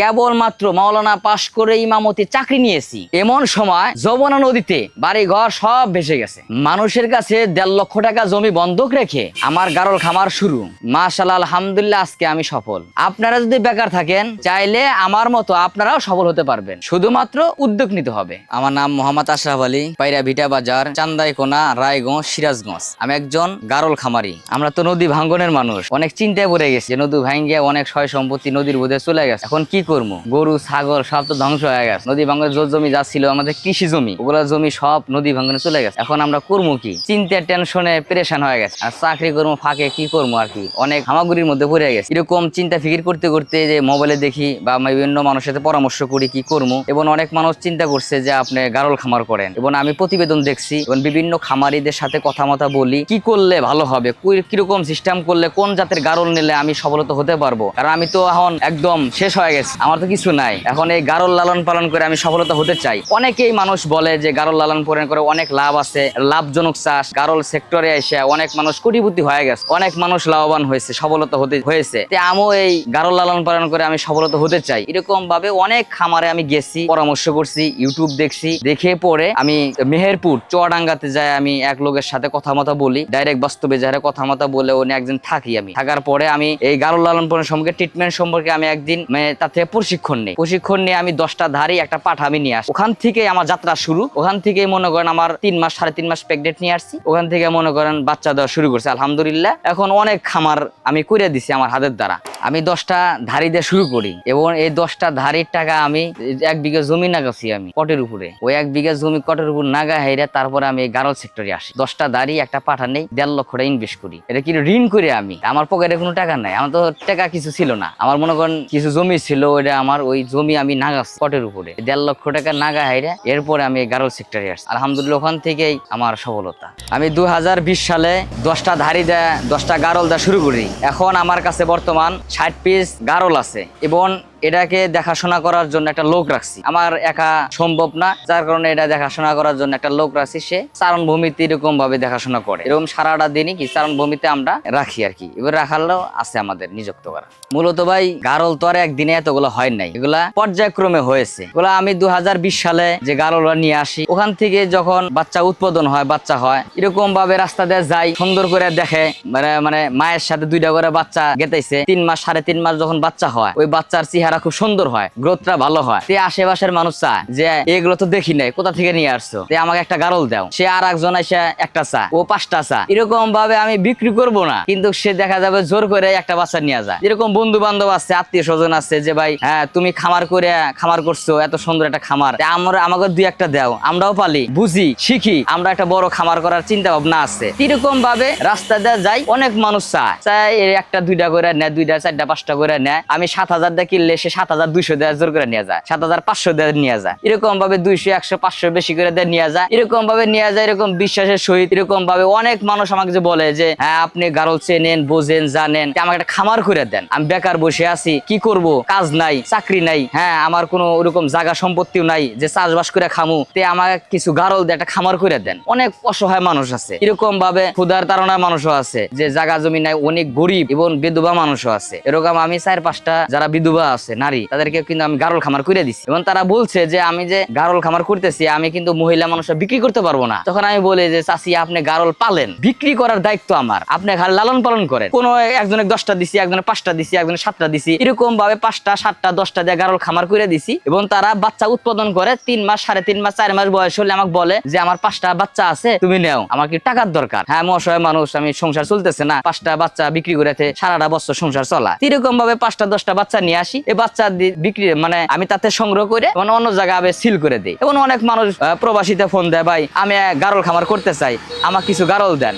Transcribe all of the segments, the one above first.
কেবলমাত্র মাওলানা পাশ করে ইমামতি চাকরি নিয়েছি। এমন সময় যমুনা নদীতে বাড়ি ঘর সব ভেসে গেছে। মানুষের কাছে দেড় লক্ষ টাকা জমি বন্ধক রেখে আমার গারল খামার শুরু। মাশাল্লাহ আলহামদুলিল্লাহ, আজকে আমি সফল। আপনারা যদি বেকার থাকেন, চাইলে আমার মতো আপনারাও সফল হতে পারবেন। শুধুমাত্র উদ্যোগ নিতে হবে। আমার নাম মোহাম্মদ আশরাফ আলী পাইরা ভিটা বাজার, চান্দাইকোনা, রায়গঞ্জ, সিরাজগঞ্জ। আমি একজন গারল খামারি। আমরা তো নদী ভাঙ্গনের মানুষ। অনেক চিন্তায় পড়ে গেছি নদী ভাঙ্গিয়ে অনেক সয় সম্পত্তি নদীর বোধে চলে গেছে। এখন কি করব গরু, ছাগল, সব তো ধ্বংস হয়ে গেছে। নদী ভাঙ্গনের যে জমি যা ছিল, আমাদের কৃষি জমি, ওগুলো জমি সব নদী ভাঙ্গনে চলে গেছে। এখন আমরা করব কি? চিন্তার টেনশনে পেরেশান হয়ে গেছে। আর চাকরি করব ফাঁকে, কি করব আর কি? অনেক হামাগুড়ির মধ্যে পড়ে গেছে। এরকম চিন্তা ফিকির করতে করতে যে মোবাইলে দেখি বা বিভিন্ন মানুষের সাথে পরামর্শ করি কি করব এবং অনেক মানুষ চিন্তা করছে যে আপনি গারল খামার করেন। এবং আমি প্রতিবেদন দেখছি, এবং বিভিন্ন খামারিদের সাথে কথা মতা বলি, কি করলে ভালো হবে? কীরকম সিস্টেম করলে, কোন জাতের গারল নিলে আমি সফলতা হতে পারব? কারণ আমি তো এখন একদম শেষ হয়ে গেছি। আমার তো কিছু নাই। এখন এই গারল লালন পালন করে আমি সফলতা হতে চাই। অনেকেই মানুষ বলে যে গারল লালন পালন করে অনেক লাভ আছে, লাভজনক চাষ, গারল সেক্টরে এসে অনেক মানুষ কোটিপতি হয়ে গেছে, অনেক মানুষ লাভবান হয়েছে, সফলতা হতে হয়েছে। আমিও এই গারল লালন পালন করে আমি সফলতা হতে চাই। এরকম ভাবে অনেক খামারে আমি গেছি, পরামর্শ করছি, ইউটিউব দেখছি, দেখে পরে আমি মেহেরপুর, চুয়াডাঙ্গাতে যাই আমি এক লোকের সাথে কথা মতো বলি ডাইরেক্ট বাস্তবে যারা কথা মতো বলে উনি একদিন থাকি আমি। থাকার পরে আমি এই গারল লালন পালন সম্পর্কে ট্রিটমেন্ট সম্পর্কে আমি একদিন মানে থেকে প্রশিক্ষণ নেই। প্রশিক্ষণ নিয়ে আমি দশটা ধারি একটা পাঠা আমি নিয়ে আসি। ওখান থেকে আমার যাত্রা শুরু। ওখান থেকে মনে করেন আমার তিন মাস, সাড়ে তিন মাস প্রেগনেন্ট নিয়ে আসছি। ওখান থেকে মনে করেন বাচ্চা দেওয়া শুরু করছে, আলহামদুলিল্লাহ। এখন অনেক খামার আমি করে দিছি আমার হাতের দ্বারা। আমি দশটা ধারি দিয়ে শুরু করি এবং এই দশটা ধারির টাকা আমি এক বিঘা জমি নাগাছি আমি কটের উপরে। ওই এক বিঘা জমি কটের উপর নাগা হেরে তারপরে আমি এই গারল সেক্টরে আসি। দশটা দাড়ি একটা পাঠা নেই, দেড় লক্ষ টাকা ইনভেস্ট করি। এটা কি ঋণ করে আমি? আমার পকেটে কোনো টাকা নাই। আমার তো টাকা কিছু ছিল না। আমার মনে করেন কিছু জমি ছিল ওইটা আমার ওই জমি আমি নাগা স্পটের উপরে। দেড় লক্ষ টাকা নাগা হাইরা এরপরে আমি গারল সেক্টরে আসছি। আলহামদুলিল্লাহ ওখান থেকেই আমার সফলতা। আমি দুই হাজার বিশ সালে দশটা ধারি দেয় দশটা গারল দেওয়া শুরু করি। এখন আমার কাছে বর্তমান ষাট পিস গারল আছে। এবং এটাকে দেখাশোনা করার জন্য একটা লোক রাখছি। আমার একা সম্ভব না, যার কারণে এটা দেখাশোনা করার জন্য একটা লোক রাখছি। সে চারণ ভূমিতে এরকম ভাবে দেখাশোনা করে। এরকম সারাটা দিনই কি চারণ ভূমিতে আমরা রাখি আর কি। এবার রাখালেও আছে আমাদের নিযুক্ত করা। মূলত ভাই, গারল তো আর একদিনে এতগুলো হয় নাই। এগুলা পর্যায়ক্রমে হয়েছে। এগুলা আমি দু হাজার বিশ সালে যে গারলরা নিয়ে আসি, ওখান থেকে যখন বাচ্চা উৎপাদন হয়, বাচ্চা হয় এরকম ভাবে রাস্তা দিয়ে যাই, সুন্দর করে দেখে মানে মানে মায়ের সাথে দুইটা করে বাচ্চা গেতাইছে তিন মাস, সাড়ে তিন মাস যখন বাচ্চা হয়, ওই বাচ্চার চেহারা খুব সুন্দর হয়, গ্রোথটা ভালো হয়। তে আশেপাশের মানুষ চায় যে, এগুলো তো দেখি নাই, কোথা থেকে নিয়ে আসছো? তে আমাকে একটা গারল দাও। সে আর একজন এসে একটা চা ও পাঁচটা চা এরকম ভাবে আমি বিক্রি করব না, কিন্তু সে দেখা যাবে জোর করে একটা বাচ্চা নিয়ে যায়। এরকম বন্ধু বান্ধব আছে আত্মীয় স্বজন আছে যে, ভাই হ্যাঁ তুমি খামার করে, খামার করছ, এত সুন্দর একটা খামার। আমরা, আমাকে দুই একটা দাও, আমরাও পালি, বুঝি, শিখি, আমরা একটা বড় খামার করার চিন্তা ভাবনা আছে। এরকম ভাবে রাস্তা দিয়ে যাই, অনেক মানুষ চায়। চায় একটা দুইটা করে নেয়, দুইটা, চারটা, পাঁচটা করে নেয়। আমি সাত হাজার দিয়ে কিনলে সে সাত হাজার দুইশো দেওয়া জোর করে নিয়ে যায়। সাত হাজার পাঁচশো দেওয়া নিয়ে যায়। এরকম ভাবে দুইশো, একশো, পাঁচশো বেশি করে দেয় নিয়ে যায়। এরকম ভাবে নিয়ে যায়, এরকম বিশ্বাসের সহিত এরকম ভাবে অনেক মানুষ আমাকে যে বলে যে হ্যাঁ আপনি গারল চেনেন, বোঝেন, জানেন। আমাকে একটা খামার করে দেন। আমি বেকার বসে আছি। কি করব? কাজ নাই, চাকরি নাই। হ্যাঁ আমার কোনো ওরকম জায়গা সম্পত্তিও নাই। যে চাষবাস করে খামু, তে আমাকে কিছু গারল দিয়ে একটা খামার করে দেন। অনেক অসহায় মানুষ আছে। এরকম ভাবে ক্ষুধার তাড়নার মানুষও আছে। যে জায়গা জমি নাই, অনেক গরিব এবং বিধবা মানুষও আছে। এরকম আমি চার পাঁচটা যারা বিধবা আছে নারী। তাদেরকে কিন্তু আমি গারল খামার করে দিছি। এবং তারা বলছে যে, আমি যে গারল খামার করতেছি, আমি কিন্তু মহিলা মানুষরা বিক্রি করতে পারব না। তখন আমি বলি যে চাষি আপনি গারল পালেন। বিক্রি করার দায়িত্ব আমার। আপনি খালি লালন পালন করেন। কোনো একজনের দশটা দিছি একজনের পাঁচটা দিছি একজনের সাতটা দিছি। এরকম ভাবে পাঁচটা, সাতটা, দশটা দিয়ে গারল খামার করে দিছি। এবং তারা বাচ্চা উৎপাদন করে তিন মাস, সাড়ে তিন মাস, চার মাস বয়স হলে আমাকে বলে যে, আমার পাঁচটা বাচ্চা আছে, তুমি নেও। আমার কি টাকার দরকার? হ্যাঁ আমি মানুষ, আমি সংসার চলতেছে না। পাঁচটা বাচ্চা বিক্রি করেতে সারাটা বছর সংসার চলা এরকম ভাবে পাঁচটা, দশটা বাচ্চা নিয়ে আসি। বাচ্চা বিক্রি মানে আমি তাতে সংগ্রহ করে মানে অন্য জায়গায় আবার সিল করে দিই। এবং অনেক মানুষ প্রবাসীতে ফোন দেয়, ভাই, আমি গারল খামার করতে চাই আমার কিছু গারল দেন।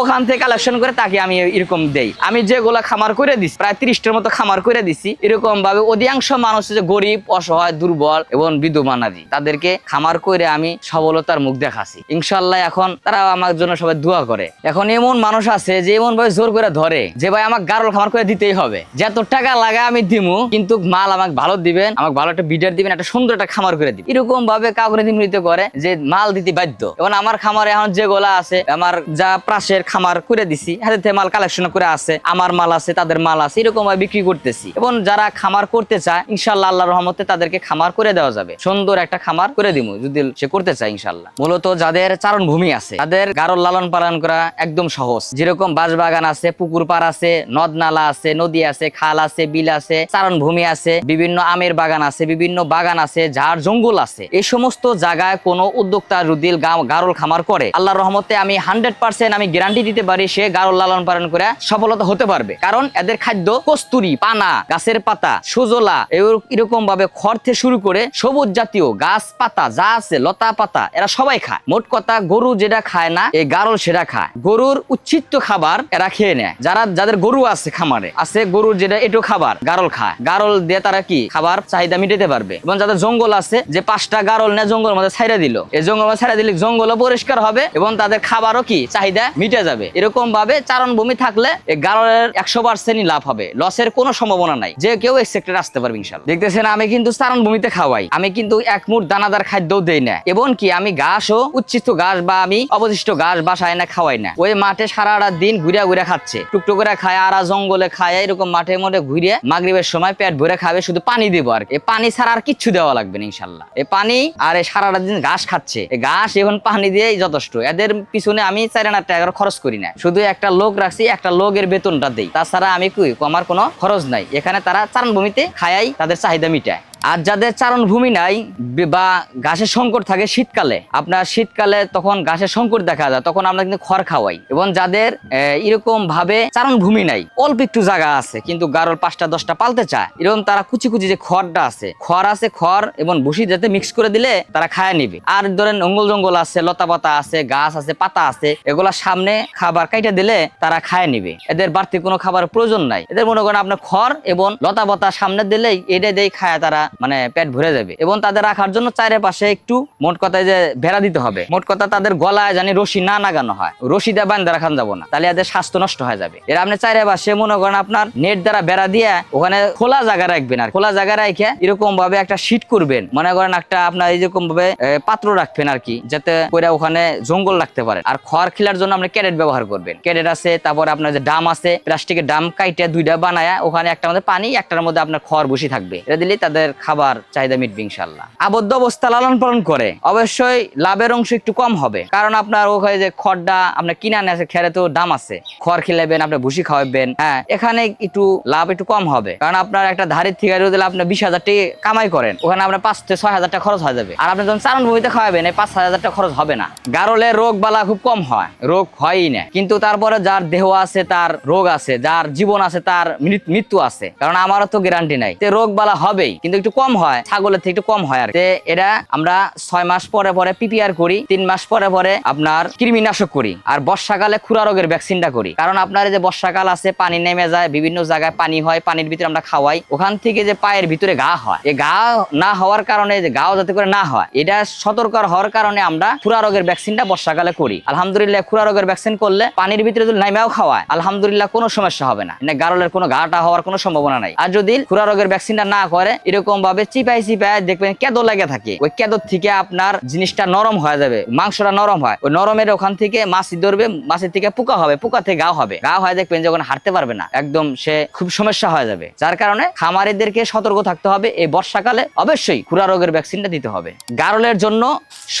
ওখান থেকে কালেকশন করে তাকে আমি এরকম দেই। আমি যেগুলা খামার করে দিছি, প্রায় ত্রিশটার মতো খামার করে দিছি। এরকম ভাবে অধিকাংশ মানুষ যে গরিব, অসহায়, দুর্বল এবং বিধবানাদি তাদেরকে খামার করে আমি সবলতার মুখ দেখাছি। ইনশাল্লাহ এখন তারা আমার জন্য সবাই দোয়া করে। এখন এমন মানুষ আছে যে এমন ভাবে জোর করে ধরে যে, ভাই, আমাকে গারল খামার করে দিতেই হবে। যে যত টাকা লাগে আমি দিমু, কিন্তু মাল আমাকে ভালো দিবেন, আমাকে ভালো একটা বিডার দিবেন, একটা সুন্দর একটা খামার করে দিবেন। এরকম ভাবে কাউকে নিমৃত করে যে মাল দিতে বাধ্য। এবং আমার খামারে এখন যেগুলা আছে, আমার যা প্রাসে মানুষের খামার করে দিছি, হাতে মাল কালেকশন করে আছে, আমার মাল আছে, তাদের মাল আছে এরকম ভাবে বিক্রি করতেছি। এবং যারা খামার করতে চায় ইনশাল্লাহ আল্লাহ রহমতে তাদেরকে খামার করে দেওয়া যাবে। সুন্দর একটা খামার করে দিব যদি সে করতে চায় ইনশাল্লাহ মূলত যাদের চারণ ভূমি আছে, তাদের গারল লালন পালন করা একদম সহজ। যেরকম বাঁশবাগান আছে, পুকুর পাড় আছে, নদ নালা আছে, নদী আছে, খাল আছে, বিল আছে, চারণ ভূমি আছে, বিভিন্ন আমের বাগান আছে, বিভিন্ন বাগান আছে, ঝাড় জঙ্গল আছে। এই সমস্ত জায়গায় কোনো উদ্যোক্তা গা- গারল খামার করে, আল্লাহর রহমতে আমি হান্ড্রেড পার্সেন্ট আমি গ্যারান্টি দিতে পারি সে গারল লালন পালন করে সফলতা হতে পারবে। কারণ এদের খাদ্য কস্তুরি, পানা, গাছের পাতা, সুজলা এরকম ভাবে খড় শুরু করে সবুজ জাতীয় গাছ পাতা যা আছে, লতা পাতা, এরা সবাই খায়। মোট কথা গরু যেটা খায় না, এই গারল সেটা খায়। গরুর উচ্ছিষ্ট খাবার এরা খেয়ে নেয়। যারা, যাদের গরু আছে খামারে, আছে গরুর যেটা এটো খাবার, গারল খায়। গারল দিয়ে তারা কি খাবার চাহিদা মিটাতে পারবে? এবং যাদের জঙ্গল আছে, যে পাঁচটা গারল নেয় জঙ্গল মধ্যে ছাইরা দিল, এই জঙ্গল ছাইরা দিলে জঙ্গলও পরিষ্কার হবে এবং তাদের খাবারও কি চাহিদা মিটে যাবে? এরকম ভাবে থাকলে গারলের একশো পার্সেন্টই লাভ হবে। লসের কোনো সম্ভাবনা নাই। যে কেউ এই সেক্টরে আসতে পারবে ইনশাল্লাহ দেখতেছেন, আমি কিন্তু চারণ ভূমিতে খাওয়াই। আমি কিন্তু এক মুঠ দানাদার খাদ্যও দেই না। এবং কি আমি ঘাসও, উচ্ছিষ্ট ঘাস বা আমি অবশিষ্ট ঘাস বাসায় না খাওয়াই না। ওই মাঠে সারাটা দিন ঘুরে ঘুরে খাচ্ছে। টুকটুক করে খায়, আর জঙ্গলে খায়, এরকম মাঠে মধ্যে ঘুরে মাগরিবের সময় পেট ভরে খাবে, শুধু পানি দিব আর কি। পানি ছাড়া আর কিচ্ছু দেওয়া লাগবে না, ইনশাল্লাহ। এ পানি আর এই সারাটা দিন ঘাস খাচ্ছে। এই ঘাস এখন পানি দিয়েই যথেষ্ট। এদের পিছনে আমি চার না টাকা খরচ করি না। শুধু একটা লোক রাখছি, একটা লোকের বেতনটা দেই। তাছাড়া আমি কই, আমার কোনো খরচ নাই। এখানে তারা চারণ ভূমিতে খায়াই তাদের চাহিদা মিটায়। আর যাদের চারণ ভূমি নাই বা ঘাসের সংকট থাকে শীতকালে, আপনার শীতকালে তখন ঘাসের সংকট দেখা যায়, তখন আমরা কিন্তু খড় খাওয়াই। এবং যাদের এরকম ভাবে চারণ ভূমি নাই, অল্প একটু জায়গা আছে, কিন্তু গারল পাঁচটা, দশটা পালতে চায়, এরকম তারা কুচি কুচি যে খড়টা আছে, খড় আছে, খড় এবং ভুসি যাতে মিক্স করে দিলে তারা খায় নিবে। আর ধরেন অঙ্গল জঙ্গল আছে লতা পাতা আছে, গাছ আছে, পাতা আছে, এগুলা সামনে খাবার কাইটা দিলে তারা খায় নিবে। এদের বাড়তি কোনো খাবার প্রয়োজন নাই। এদের মনে করেন আপনার খড় এবং লতা পাতা সামনে দিলেই এটা দিয়ে খায় তারা মানে পেট ভরে যাবে। এবং তাদের রাখার জন্য চারে পাশে একটু মোট কথায় যে বেড়া দিতে হবে। মোট কথা তাদের গলায় জানি রশি না নাগানো হয়। রশি দিয়ে বান্ধে রাখান যাব না। তাহলে এদের স্বাস্থ্য নষ্ট হয়ে যাবে। এর আপনি চারে পাশে মনে করেন আপনার নেট দ্বারা বেড়া দিয়ে ওখানে খোলা জায়গা রাখবেন আর খোলা জায়গা রেখে এরকম ভাবে একটা শীট করবেন। মনে করেন একটা আপনার এইরকম ভাবে পাত্র রাখবেন আর কি, যাতে করে ওখানে জঙ্গল রাখতে পারেন আর খড় খিলার জন্য আপনি ক্যারেট ব্যবহার করবেন। ক্যারেট আছে, তারপর আপনার যে ডাম আছে, প্লাস্টিকের ডাম কাইটে দুইটা বানায় ওখানে একটা মধ্যে পানি, একটার মধ্যে আপনার খড় বসে থাকবে। এটা দিলেই তাদের খাবার চাহিদা মিটবে ইনশাল্লাহ আবদ্ধ অবস্থা লালন পালন করে, অবশ্যই লাভের অংশ একটু কম হবে। কারণ আপনার ওখানে যে খড়টা আপনার কিনে আনে আছে খেরে তো দাম আছে। খড় খিলাবেন, আপনি ভুসি খাওয়াবেন হ্যাঁ এখানে একটু লাভ একটু কম হবে। কারণ আপনার একটা ধারের থেকে যদি আপনি বিশ হাজার টাকা কামাই করেন, ওখানে আপনার পাঁচ থেকে ছয় হাজার টাকা খরচ হয়ে যাবে। আর আপনি যখন চারণ ভূমিতে খাওয়াবেন, এই পাঁচ হাজার টাকা খরচ হবে না। গারলে রোগ বালা খুব কম হয়, রোগ হয়ই না। কিন্তু তারপরে যার দেহ আছে, তার রোগ আছে, যার জীবন আছে, তার মৃত্যু আছে। কারণ আমারও তো গ্যারান্টি নাই। রোগ বালা হবেই, কিন্তু একটু কম হয়, ছাগলের থেকে একটু কম হয় আর এটা আমরা ছয় মাস পরে পরে পিপিআর করি, তিন মাস পরে পরে আপনার কৃমিনাশক করি, আর বর্ষাকালে খুরা রোগের ভ্যাকসিনটা করি। কারণ আপনার যে বর্ষাকাল আছে, পানি নেমে যায়, বিভিন্ন জায়গায় পানি হয়, পানির ভিতরে আমরা খাওয়াই, ওখান থেকে যে পায়ের ভিতরে গা হয়, এই গা না হওয়ার কারণে যে গাও যাতে করে না হয়, এটা সতর্ক হওয়ার কারণে আমরা খুরা রোগের ভ্যাকসিনটা বর্ষাকালে করি। আলহামদুলিল্লাহ, খুরা রোগের ভ্যাকসিন করলে পানির ভিতরে যদি নাইমেও খাওয়ায়, আলহামদুলিল্লাহ কোনো সমস্যা হবে না। গারলের কোনো গাটা হওয়ার কোনো সম্ভাবনা নাই। আর যদি খুরা রোগের ভ্যাকসিনটা না করে, এরকম ভাবে চিপাই চিপাই দেখবেন কেদো লাগে থাকে। ওই কেদোর থেকে আপনার জিনিসটা নরম হয়ে যাবে, মাংসটা নরম হয়। ওই নরমের ওখান থেকে মাছি ধরবে মাছের থেকে পোকা হবে, পোকা থেকে গা হবে। গা হয় দেখবেন যখন হাঁটতে পারবে না। একদম সে খুব সমস্যা হয়ে যাবে। যার কারণে খামারিদেরকে সতর্ক থাকতে হবে। এই বর্ষাকালে অবশ্যই খুরা রোগের ভ্যাকসিনটা দিতে হবে। গারলের জন্য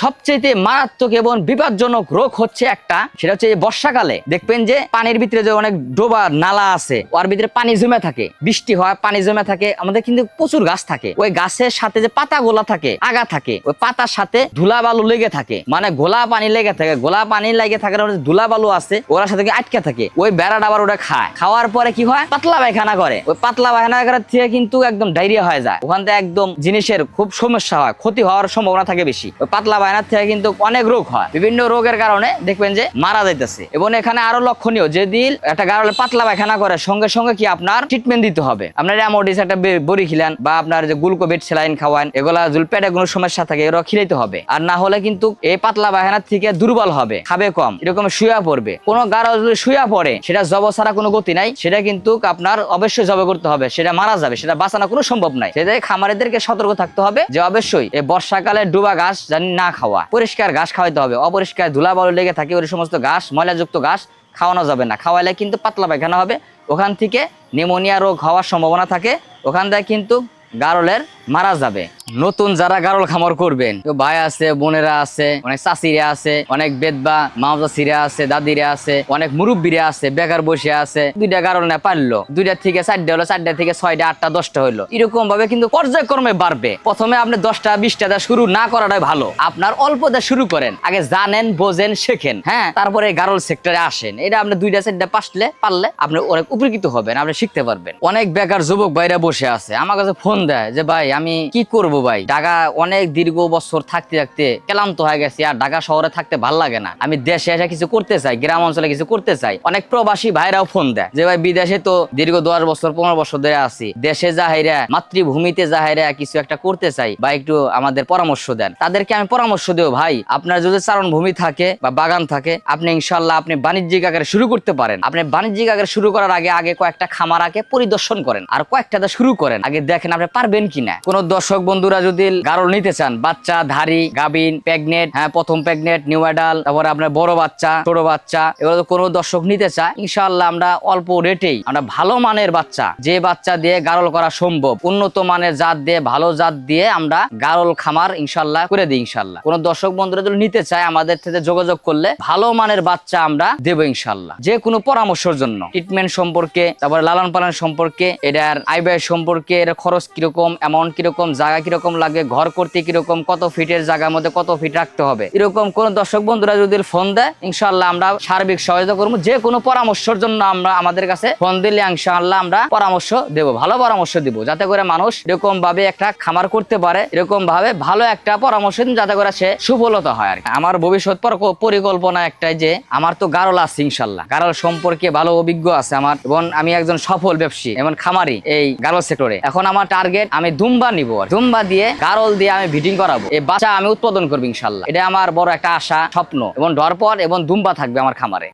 সবচেয়ে মারাত্মক এবং বিপজ্জনক রোগ হচ্ছে একটা, সেটা হচ্ছে বর্ষাকালে। দেখবেন যে পানির ভিতরে যে অনেক ডোবা নালা আছে, ওর ভিতরে পানি জমে থাকে। বৃষ্টি হয়, পানি জমে থাকে। আমাদের কিন্তু প্রচুর গাছ থাকে। ওই গাছের সাথে যে পাতা গোলা থাকে, আগা থাকে, ওই পাতার সাথে ধুলা বালু লেগে থাকে। মানে গোলা পানি লেগে থাকে। গোলা পানি লেগে থাকে ধুলা বালু আছে, ওরা সাথে আটকে থাকে। ওই বেড়াটা আবার ওটা খায়। খাওয়ার পরে কি হয়? পাতলা পায়খানা করে। ওই পাতলা পায়খানা করার থেকে কিন্তু একদম ডায়রিয়া হয়ে যায়। ওখান থেকে একদম জিনিসের খুব সমস্যা হয়। ক্ষতি হওয়ার সম্ভাবনা থাকে বেশি। ওই পাতলা পায়খানার থেকে কিন্তু অনেক রোগ হয়। বিভিন্ন রোগের কারণে দেখবেন যে মারা যাইতেছে। এবং এখানে আরও লক্ষণীয় যেদিন একটা গারলে পাতলা পায়খানা করে, সঙ্গে সঙ্গে কি আপনার ট্রিটমেন্ট দিতে হবে। আপনার একটা বড়ি খিলেন বা আপনার যে গ্লুকোবেট স্যালাইন খাওয়ান, এগুলা পেটে কোনো সমস্যা থাকে, এগুলো খিলাইতে হবে। আর না হলে কিন্তু এই পাতলা পায়খানার থেকে দুর্বল হবে, খাবে কম, এরকম শুয়া পড়বে। কোনো গারো যদি শুয়া পড়ে, সেটা জব ছাড়া কোনো গতি নাই, সেটা কিন্তু আপনার অবশ্যই জবে করতে হবে, সেটা মারা যাবে, সেটা বাঁচানো কোনো সম্ভব নাই। সেটাই খামারিদেরকে সতর্ক থাকতে হবে যে, অবশ্যই এই বর্ষাকালে ডুবা ঘাস জানি না খাওয়া, পরিষ্কার ঘাস খাওয়াইতে হবে, অপরিষ্কার ধুলা বালু লেগে থাকে ওই সমস্ত ঘাস, ময়লাযুক্ত ঘাস খাওয়ানো যাবে না, খাওয়াইলে কিন্তু পাতলা পায়খানা হবে, ওখান থেকে নিউমোনিয়া রোগ হওয়ার সম্ভাবনা থাকে, ওখান থেকে কিন্তু গারলের মারা যাবে। নতুন যারা গারল খামার করবেন ভাই আছে, বোনেরা আছে, অনেক চাষিরা আছে, অনেক বেদবা মামচাষিরা আছে, দাদিরা আছে, অনেক মুরব্বীরা আছে, বেকার বসে আছে, দুইটা গারল না পারল, দুইটা থেকে চারটা হলো, চারটা থেকে ছয়টা, আটটা, দশটা হলো এরকম ভাবে কিন্তু পর্যায়ক্রমে বাড়বে। প্রথমে আপনি দশটা, বিশটা দিয়ে শুরু না করাটাই ভালো। আপনার অল্প দিয়ে শুরু করেন, আগে জানেন, বোঝেন, শেখেন হ্যাঁ? তারপরে গারল সেক্টরে আসেন। এটা আপনি দুইটা, চারটা পাসলে পারলে আপনি অনেক উপকৃত হবেন, আপনি শিখতে পারবেন। অনেক বেকার যুবক ভাইরা বসে আছে, আমার কাছে ফোন দেয় যে, ভাই, আমি কি করব ভাই। ঢাকা অনেক দীর্ঘ বছর থাকতে থাকতে ক্লান্ত হয়ে গেছি আর ঢাকা শহরে থাকতে ভালো লাগে না। আমি দেশে এসে কিছু করতে চাই, গ্রাম অঞ্চলে কিছু করতে চাই। অনেক প্রবাসী ভাইরাও ফোন দেয় যে, ভাই, বিদেশে তো দীর্ঘ দশ বছর, পনেরো বছর ধরে আছি। দেশে যাহাইরা মাতৃভূমিতে যাহাইরা কিছু একটা করতে চাই বা একটু আমাদের পরামর্শ দেন। তাদেরকে আমি পরামর্শ দেব, ভাই, আপনার যদি চারণ ভূমি থাকে বা বাগান থাকে, আপনি ইনশাল্লাহ আপনি বাণিজ্যিক আকারে শুরু করতে পারেন। আপনি বাণিজ্যিক আকারে শুরু করার আগে আগে কয়েকটা খামার আগে পরিদর্শন করেন আর কয়েকটাতে শুরু করেন। আগে দেখেন আপনি পারবেন কিনা। কোন দর্শক বন্ধুরা যদি গারল নিতে চান, বাচ্চা ধারি গাবিন প্রেগনেট হ্যাঁ প্রথম প্রেগনেট, নিউ অ্যাডাল তারপরে আপনার বড় বাচ্চা, ছোট বাচ্চা, এগুলো কোনো দর্শক নিতে চায় ইনশাল্লাহ আমরা অল্প রেটেই আমরা ভালো মানের বাচ্চা, যে বাচ্চা দিয়ে গারল করা সম্ভব, উন্নত মানের জাত দিয়ে, ভালো জাত দিয়ে আমরা গারল খামার ইনশাল্লাহ করে দিই ইনশাল্লাহ কোন দর্শক বন্ধুরা যদি নিতে চায়, আমাদের থেকে যোগাযোগ করলে ভালো মানের বাচ্চা আমরা দেবো ইনশাল্লাহ যে কোনো পরামর্শের জন্য ট্রিটমেন্ট সম্পর্কে, তারপরে লালন পালন সম্পর্কে, এটার আয় ব্যয় সম্পর্কে, এর খরচ কীরকম অ্যামাউন্ট কীরকম, জায়গা কীরকম লাগে, ঘর করতে কীরকম, কত ফিটের জায়গার মধ্যে কত ফিট রাখতে হবে? এরকম কোন দর্শক বন্ধুরা যদি ফোন দেয় ইনশাল্লাহ আমরা সার্বিক সহায়তা করব। যে কোনো পরামর্শের জন্য আমরা আমাদের কাছে ফোন দিলে ইনশাআল্লাহ আমরা পরামর্শ দেব, ভালো পরামর্শ দিব, যাতে করে মানুষ এরকম ভাবে একটা খামার করতে পারে এরকম ভাবে ভালো একটা পরামর্শ দিন, যাতে করে সে সুফলতা হয় আর আমার ভবিষ্যৎ পরিকল্পনা একটাই যে, আমার তো গারল আছে ইনশাল্লাহ গারল সম্পর্কে ভালো অভিজ্ঞ আছে আমার, এবং আমি একজন সফল ব্যবসায়ী এবং খামারি এই গারল সেক্টরে। এখন আমার টার্গেট আমি দুম্বা নিব আর। দুম্বা দিয়ে গারল দিয়ে আমি ভিডিং করাবো। এই বাচ্চা আমি উৎপাদন করব ইনশাল্লাহ। এটা আমার বড় একটা আশা, স্বপ্ন এবং ডরপর এবং দুম্বা থাকবে আমার খামারে।